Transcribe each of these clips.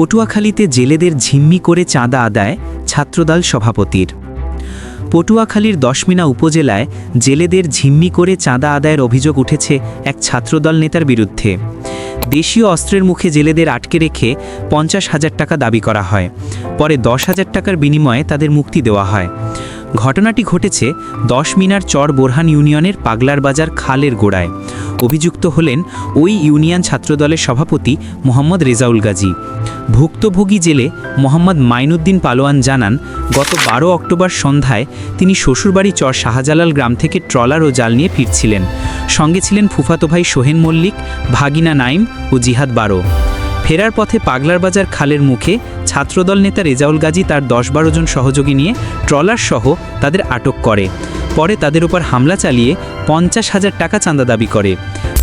পটুয়াখালীতে জেলেদের ঝিম্মি করে চাঁদা আদায় ছাত্রদল সভাপতির। পটুয়াখালীর দশমিনা উপজেলায় জেলেদের ঝিম্মি করে চাঁদা আদায়ের অভিযোগ উঠেছে এক ছাত্রদল নেতার বিরুদ্ধে। দেশীয় অস্ত্রের মুখে জেলেদের আটকে রেখে পঞ্চাশ হাজার টাকা দাবি করা হয়। পরে দশ হাজার টাকার বিনিময়ে তাদের মুক্তি দেওয়া হয়। ঘটনাটি ঘটেছে দশ মিনার চর বোরহান ইউনিয়নের পাগলার বাজার খালের গোড়ায়। অভিযুক্ত হলেন ওই ইউনিয়ন ছাত্রদলের সভাপতি মোহাম্মদ রেজাউল গাজী। ভুক্তভোগী জেলে মোহাম্মদ মাইনুদ্দিন পালোয়ান জানান, গত বারো অক্টোবর সন্ধ্যায় তিনি শ্বশুরবাড়ি চর শাহজালাল গ্রাম থেকে ট্রলার ও জাল নিয়ে ফিরছিলেন। সঙ্গে ছিলেন ফুফাতো ভাই সোহেন মল্লিক, ভাগিনা নাইম ও জিহাদ বারো। ফেরার পথে পাগলার বাজার খালের মুখে ছাত্রদল নেতা রেজাউল গাজী তার দশ বারো জন সহযোগী নিয়ে ট্রলার সহ তাদের আটক করে। পরে তাদের উপর হামলা চালিয়ে পঞ্চাশ হাজার টাকা চাঁদা দাবি করে।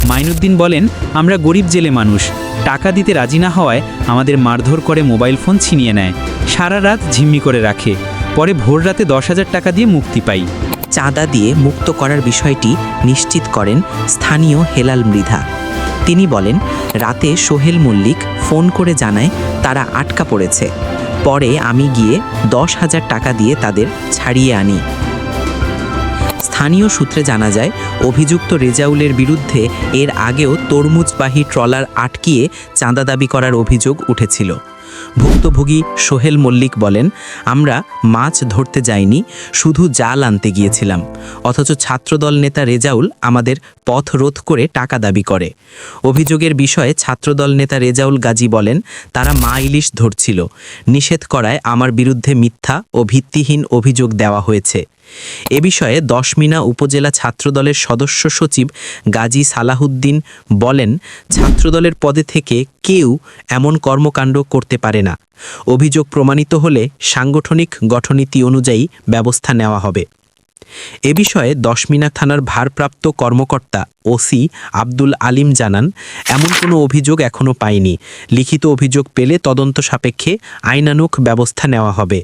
মাইনুদ্দিন বলেন, আমরা গরিব জেলে মানুষ। টাকা দিতে রাজি না হওয়ায় আমাদের মারধর করে মোবাইল ফোন ছিনিয়ে নেয়। সারা রাত ঝিম্মি করে রাখে। পরে ভোর রাতে দশ হাজার টাকা দিয়ে মুক্তি পাই। চাঁদা দিয়ে মুক্ত করার বিষয়টি নিশ্চিত করেন স্থানীয় হেলাল মৃধা। তিনি বলেন, রাতে সোহেল মল্লিক ফোন করে জানায় তারা আটকা পড়েছে। পরে আমি গিয়ে দশ হাজার টাকা দিয়ে তাদের ছাড়িয়ে আনি। স্থানীয় সূত্রে জানা যায়, অভিযুক্ত রেজাউলের বিরুদ্ধে এর আগেও তরমুজবাহী ট্রলার আটকিয়ে চাঁদা দাবি করার অভিযোগ উঠেছিল। ভুক্তভোগী সোহেল মল্লিক বলেন, আমরা মাছ ধরতে যাইনি, শুধু জাল আনতে গিয়েছিলাম। অথচ ছাত্রদল নেতা রেজাউল আমাদের পথ রোধ করে টাকা দাবি করে। অভিযোগের বিষয়ে ছাত্রদল নেতা রেজাউল গাজী বলেন, তারা মা ইলিশ ধরছিল। নিষেধ করায় আমার বিরুদ্ধে মিথ্যা ও ভিত্তিহীন অভিযোগ দেওয়া হয়েছে। এ বিষয়ে দশমিনা উপজেলা ছাত্রদলের সদস্য সচিব গাজী সালাহুদ্দিন বলেন, ছাত্রদলের পদে থেকে কেউ এমন কর্মকাণ্ড করতে পারে না। অভিযোগ প্রমাণিত হলে সাংগঠনিক গঠনীতি অনুযায়ী ব্যবস্থা নেওয়া হবে। এ বিষয়ে দশমিনা থানার ভারপ্রাপ্ত কর্মকর্তা ওসি আব্দুল আলিম জানান, এমন কোনো অভিযোগ এখনও পায়নি লিখিত অভিযোগ পেলে তদন্ত সাপেক্ষে আইনানুক ব্যবস্থা নেওয়া হবে।